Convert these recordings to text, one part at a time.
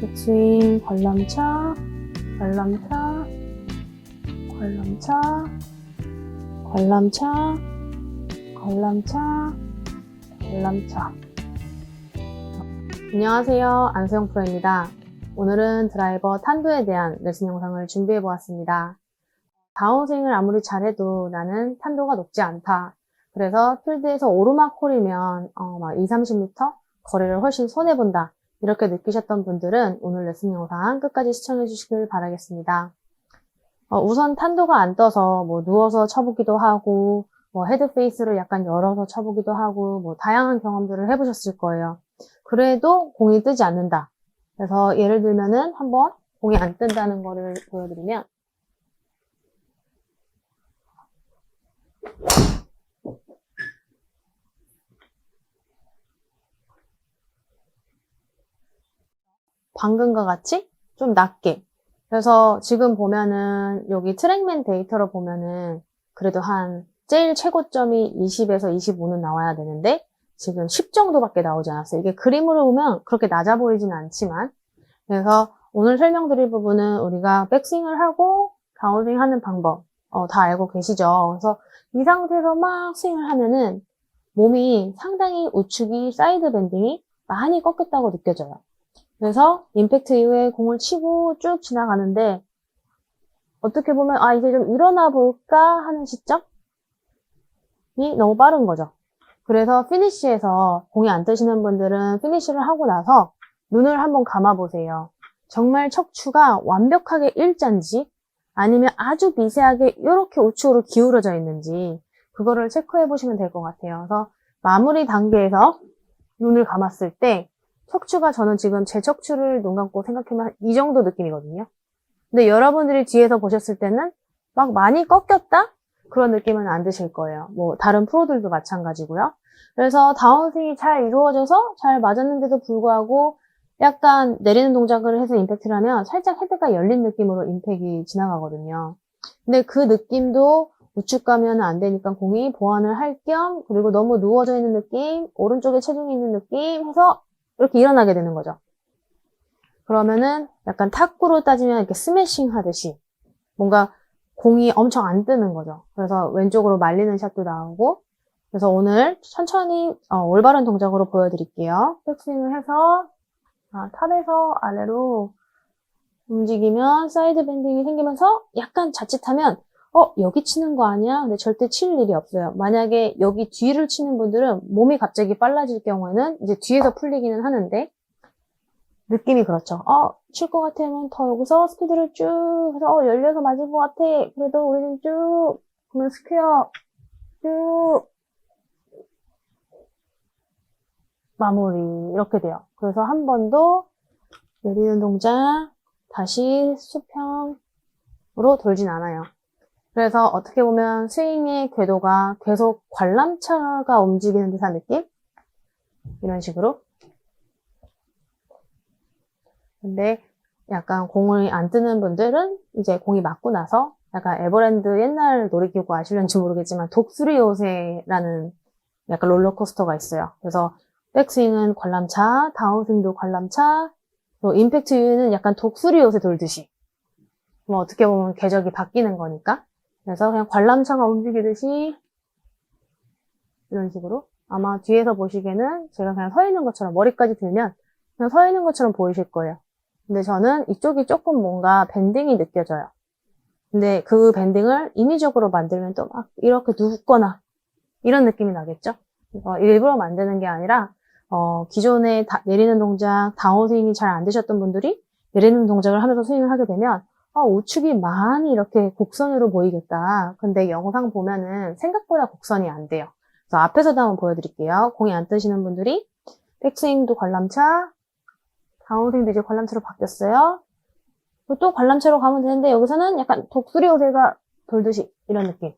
백스윙, 관람차, 관람차, 관람차, 관람차, 관람차, 관람차. 안녕하세요. 안수영 프로입니다. 오늘은 드라이버 탄도에 대한 레슨 영상을 준비해 보았습니다. 다운스윙을 아무리 잘해도 나는 탄도가 높지 않다. 그래서 필드에서 오르막 홀이면 어, 막 2, 30m 거리를 훨씬 손해본다. 이렇게 느끼셨던 분들은 오늘 레슨 영상 끝까지 시청해 주시길 바라겠습니다. 어, 우선 탄도가 안 떠서 뭐 누워서 쳐보기도 하고 뭐 헤드 페이스를 약간 열어서 쳐보기도 하고 뭐 다양한 경험들을 해보셨을 거예요. 그래도 공이 뜨지 않는다. 그래서 예를 들면은 한번 공이 안 뜬다는 거를 보여드리면 방금과 같이 좀 낮게. 그래서 지금 보면은 여기 트랙맨 데이터로 보면은 그래도 한 제일 최고점이 20에서 25는 나와야 되는데 지금 10 정도밖에 나오지 않았어요. 이게 그림으로 보면 그렇게 낮아 보이진 않지만 그래서 오늘 설명드릴 부분은 우리가 백스윙을 하고 다운스윙 하는 방법 어, 다 알고 계시죠? 그래서 이 상태에서 막 스윙을 하면은 몸이 상당히 우측이 사이드 밴딩이 많이 꺾였다고 느껴져요. 그래서 임팩트 이후에 공을 치고 쭉 지나가는데 어떻게 보면 아 이제 좀 일어나 볼까 하는 시점이 너무 빠른 거죠. 그래서 피니쉬에서 공이 안 뜨시는 분들은 피니쉬를 하고 나서 눈을 한번 감아 보세요. 정말 척추가 완벽하게 일자인지 아니면 아주 미세하게 이렇게 우측으로 기울어져 있는지 그거를 체크해 보시면 될 것 같아요. 그래서 마무리 단계에서 눈을 감았을 때 척추가 저는 지금 제 척추를 눈 감고 생각하면 이 정도 느낌이거든요. 근데 여러분들이 뒤에서 보셨을 때는 막 많이 꺾였다? 그런 느낌은 안 드실 거예요. 뭐 다른 프로들도 마찬가지고요. 그래서 다운스윙이 잘 이루어져서 잘 맞았는데도 불구하고 약간 내리는 동작을 해서 임팩트를 하면 살짝 헤드가 열린 느낌으로 임팩이 지나가거든요. 근데 그 느낌도 우측 가면 안 되니까 공이 보완을 할 겸 그리고 너무 누워져 있는 느낌, 오른쪽에 체중이 있는 느낌 해서 이렇게 일어나게 되는 거죠. 그러면은 약간 탁구로 따지면 이렇게 스매싱 하듯이 뭔가 공이 엄청 안 뜨는 거죠. 그래서 왼쪽으로 말리는 샷도 나오고 그래서 오늘 천천히 어, 올바른 동작으로 보여드릴게요. 백스윙을 해서 아, 탑에서 아래로 움직이면 사이드 밴딩이 생기면서 약간 자칫하면 어 여기 치는 거 아니야? 근데 절대 칠 일이 없어요. 만약에 여기 뒤를 치는 분들은 몸이 갑자기 빨라질 경우에는 이제 뒤에서 풀리기는 하는데 느낌이 그렇죠. 어, 칠 것 같으면 더 여기서 스피드를 쭉 해서 어, 열려서 맞을 것 같아. 그래도 우리는 쭉 그러면 스퀘어 쭉 마무리 이렇게 돼요. 그래서 한 번 더 내리는 동작 다시 수평으로 돌진 않아요. 그래서 어떻게 보면 스윙의 궤도가 계속 관람차가 움직이는 듯한 느낌? 이런 식으로. 근데 약간 공을 안 뜨는 분들은 이제 공이 맞고 나서 약간 에버랜드 옛날 놀이기구 아실는지 모르겠지만 독수리 요새라는 약간 롤러코스터가 있어요. 그래서 백스윙은 관람차, 다운스윙도 관람차, 그리고 임팩트 이후에는 약간 독수리 요새 돌듯이. 뭐 어떻게 보면 궤적이 바뀌는 거니까. 그래서 그냥 관람차가 움직이듯이 이런 식으로 아마 뒤에서 보시기에는 제가 그냥 서 있는 것처럼 머리까지 들면 그냥 서 있는 것처럼 보이실 거예요. 근데 저는 이쪽이 조금 뭔가 밴딩이 느껴져요. 근데 그 밴딩을 인위적으로 만들면 또 막 이렇게 눕거나 이런 느낌이 나겠죠? 어, 일부러 만드는 게 아니라 어, 기존에 내리는 동작, 다운스윙이 잘 안 되셨던 분들이 내리는 동작을 하면서 스윙을 하게 되면 어, 우측이 많이 이렇게 곡선으로 보이겠다. 근데 영상 보면은 생각보다 곡선이 안 돼요. 그래서 앞에서도 한번 보여드릴게요. 공이 안 뜨시는 분들이 백스윙도 관람차, 다운스윙도 이제 관람차로 바뀌었어요. 또 관람차로 가면 되는데 여기서는 약간 독수리 요새가 돌듯이 이런 느낌.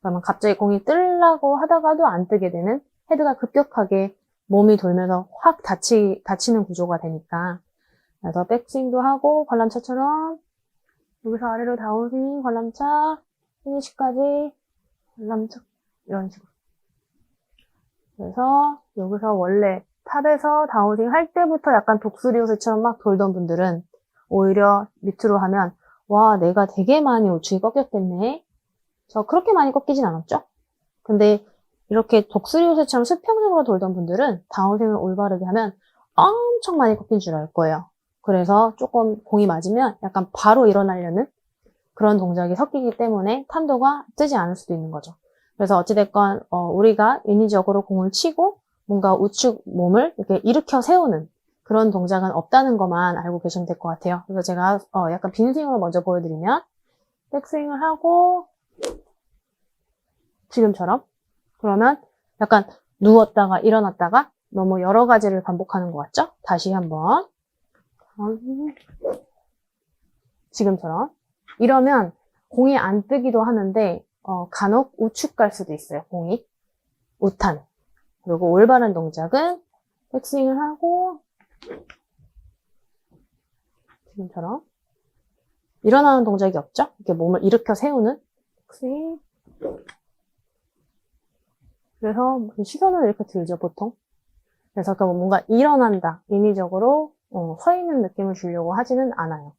그러면 갑자기 공이 뜨려고 하다가도 안 뜨게 되는 헤드가 급격하게 몸이 돌면서 확 다치, 다치는 구조가 되니까. 그래서 백스윙도 하고 관람차처럼 여기서 아래로 다운스윙, 관람차, 피니시까지 관람차 이런 식으로. 그래서 여기서 원래 탑에서 다운스윙 할 때부터 약간 독수리 요새처럼 막 돌던 분들은 오히려 밑으로 하면 와 내가 되게 많이 우측이 꺾였겠네. 저 그렇게 많이 꺾이진 않았죠? 근데 이렇게 독수리 요새처럼 수평적으로 돌던 분들은 다운스윙을 올바르게 하면 엄청 많이 꺾인 줄 알 거예요. 그래서 조금 공이 맞으면 약간 바로 일어나려는 그런 동작이 섞이기 때문에 탄도가 뜨지 않을 수도 있는 거죠. 그래서 어찌됐건 어, 우리가 인위적으로 공을 치고 뭔가 우측 몸을 이렇게 일으켜 세우는 그런 동작은 없다는 것만 알고 계시면 될 것 같아요. 그래서 제가 어, 약간 빈스윙으로 먼저 보여드리면 백스윙을 하고 지금처럼 그러면 약간 누웠다가 일어났다가 너무 여러 가지를 반복하는 것 같죠? 다시 한번 지금처럼. 이러면 공이 안 뜨기도 하는데 어, 간혹 우측 갈 수도 있어요. 공이. 우탄. 그리고 올바른 동작은 백스윙을 하고 지금처럼. 일어나는 동작이 없죠? 이렇게 몸을 일으켜 세우는 백스윙. 그래서 시선을 이렇게 들죠 보통? 그래서 그 뭔가 일어난다 인위적으로 어, 서 있는 느낌을 주려고 하지는 않아요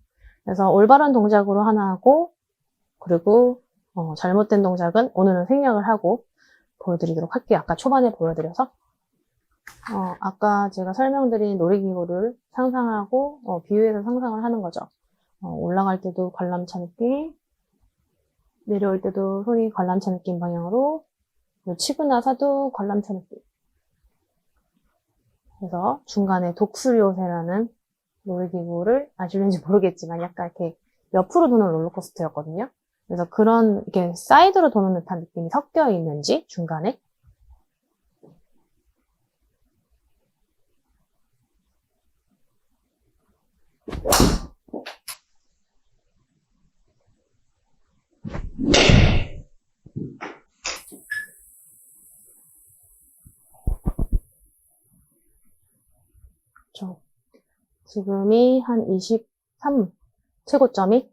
그래서 올바른 동작으로 하나 하고 그리고 어, 잘못된 동작은 오늘은 생략을 하고 보여드리도록 할게요. 아까 초반에 보여드려서 어, 아까 제가 설명드린 놀이기구를 상상하고 어, 비유해서 상상을 하는 거죠. 어, 올라갈 때도 관람차 느낌, 내려올 때도 손이 관람차 느낌 방향으로 그리고 치고 나서도 관람차 느낌. 그래서 중간에 독수리 요새라는 놀이기구를 아실는지 모르겠지만 약간 이렇게 옆으로 도는 롤러코스터였거든요. 그래서 그런 이렇게 사이드로 도는 듯한 느낌이 섞여 있는지 중간에 저 지금이 한 23 최고점이?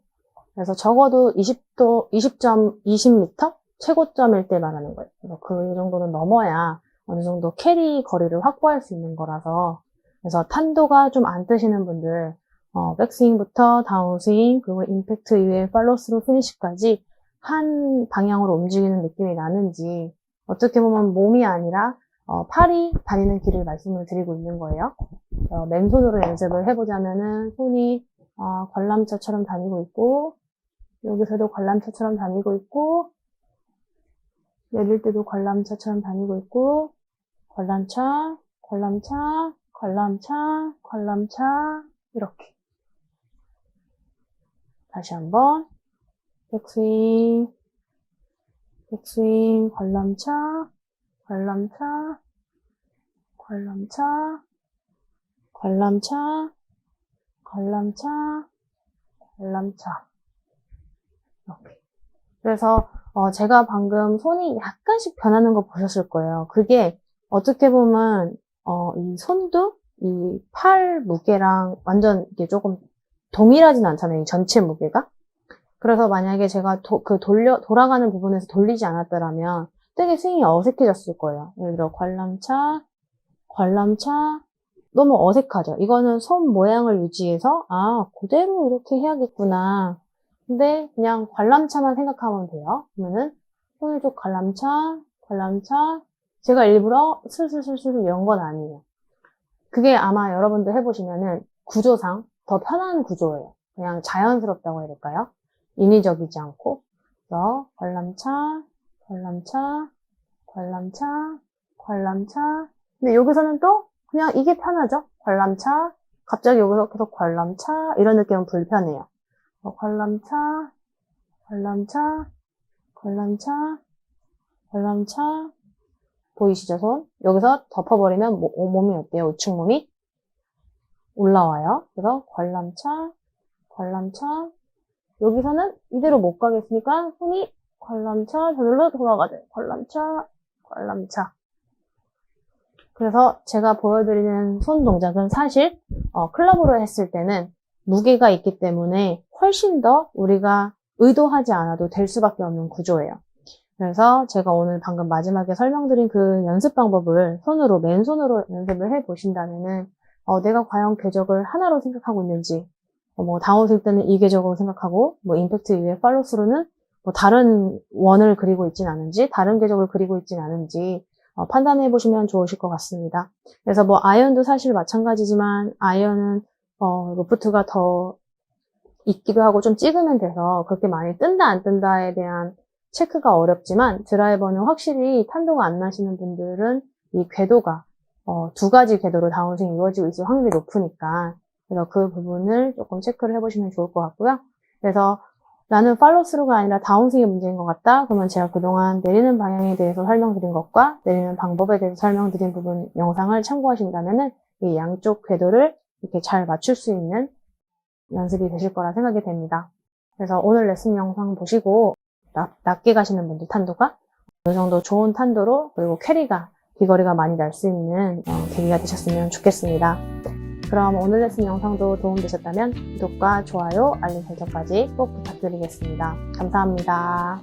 그래서 적어도 20도 20점 20m 최고점일 때 말하는 거예요. 그래서 그 정도는 넘어야 어느 정도 캐리 거리를 확보할 수 있는 거라서. 그래서 탄도가 좀 안 뜨시는 분들 어, 백스윙부터 다운스윙 그리고 임팩트 이후에 팔로스루 피니시까지 한 방향으로 움직이는 느낌이 나는지 어떻게 보면 몸이 아니라 어, 팔이 다니는 길을 말씀을 드리고 있는 거예요. 어, 맨손으로 연습을 해보자면은 손이 어, 관람차처럼 다니고 있고 여기서도 관람차처럼 다니고 있고 내릴 때도 관람차처럼 다니고 있고 관람차, 관람차, 관람차, 관람차 이렇게. 다시 한번. 백스윙, 백스윙, 관람차, 관람차, 관람차, 관람차, 관람차, 관람차 이렇게. 그래서 어, 제가 방금 손이 약간씩 변하는 거 보셨을 거예요. 그게 어떻게 보면 어, 이 손도 이 팔 무게랑 완전 이게 조금 동일하진 않잖아요. 이 전체 무게가. 그래서 만약에 제가 도, 그 돌려 돌아가는 부분에서 돌리지 않았더라면 되게 스윙이 어색해졌을 거예요. 예를 들어 관람차, 관람차 너무 어색하죠. 이거는 손 모양을 유지해서 아 그대로 이렇게 해야겠구나. 근데 그냥 관람차만 생각하면 돼요. 그러면은 쭉 관람차, 관람차. 제가 일부러 슬슬슬슬 이런 건 아니에요. 그게 아마 여러분들 해보시면은 구조상 더 편한 구조예요. 그냥 자연스럽다고 해야 될까요? 인위적이지 않고. 그래서 관람차, 관람차, 관람차, 관람차. 근데 여기서는 또 그냥 이게 편하죠? 관람차. 갑자기 여기서 계속 관람차. 이런 느낌은 불편해요. 어, 관람차, 관람차, 관람차, 관람차. 보이시죠, 손? 여기서 덮어버리면 모, 몸이 어때요? 우측 몸이? 올라와요. 그래서 관람차, 관람차. 여기서는 이대로 못 가겠으니까 손이 관람차, 저절로 돌아가죠. 관람차, 관람차. 그래서 제가 보여드리는 손 동작은 사실 어, 클럽으로 했을 때는 무게가 있기 때문에 훨씬 더 우리가 의도하지 않아도 될 수밖에 없는 구조예요. 그래서 제가 오늘 방금 마지막에 설명드린 그 연습 방법을 손으로, 맨손으로 연습을 해 보신다면은, 어, 내가 과연 궤적을 하나로 생각하고 있는지, 어, 뭐, 다운스윙 때는 이 궤적으로 생각하고, 뭐, 임팩트 이후에 팔로스루는 뭐, 다른 원을 그리고 있진 않은지, 다른 궤적을 그리고 있진 않은지, 어, 판단해 보시면 좋으실 것 같습니다. 그래서 뭐, 아이언도 사실 마찬가지지만, 아이언은, 어, 로프트가 더 있기도 하고 좀 찍으면 돼서 그렇게 많이 뜬다 안 뜬다에 대한 체크가 어렵지만 드라이버는 확실히 탄도가 안 나시는 분들은 이 궤도가 어, 두 가지 궤도로 다운스윙이 이루어지고 있을 확률이 높으니까 그래서 그 부분을 조금 체크를 해보시면 좋을 것 같고요. 그래서 나는 팔로스루가 아니라 다운스윙이 문제인 것 같다. 그러면 제가 그동안 내리는 방향에 대해서 설명드린 것과 내리는 방법에 대해서 설명드린 부분 영상을 참고하신다면은 이 양쪽 궤도를 이렇게 잘 맞출 수 있는 연습이 되실 거라 생각이 됩니다. 그래서 오늘 레슨 영상 보시고 낮, 낮게 가시는 분들 탄도가 어느 정도 좋은 탄도로 그리고 캐리가 비거리가 많이 날 수 있는 어, 계기가 되셨으면 좋겠습니다. 그럼 오늘 레슨 영상도 도움되셨다면 구독과 좋아요, 알림 설정까지 꼭 부탁드리겠습니다. 감사합니다.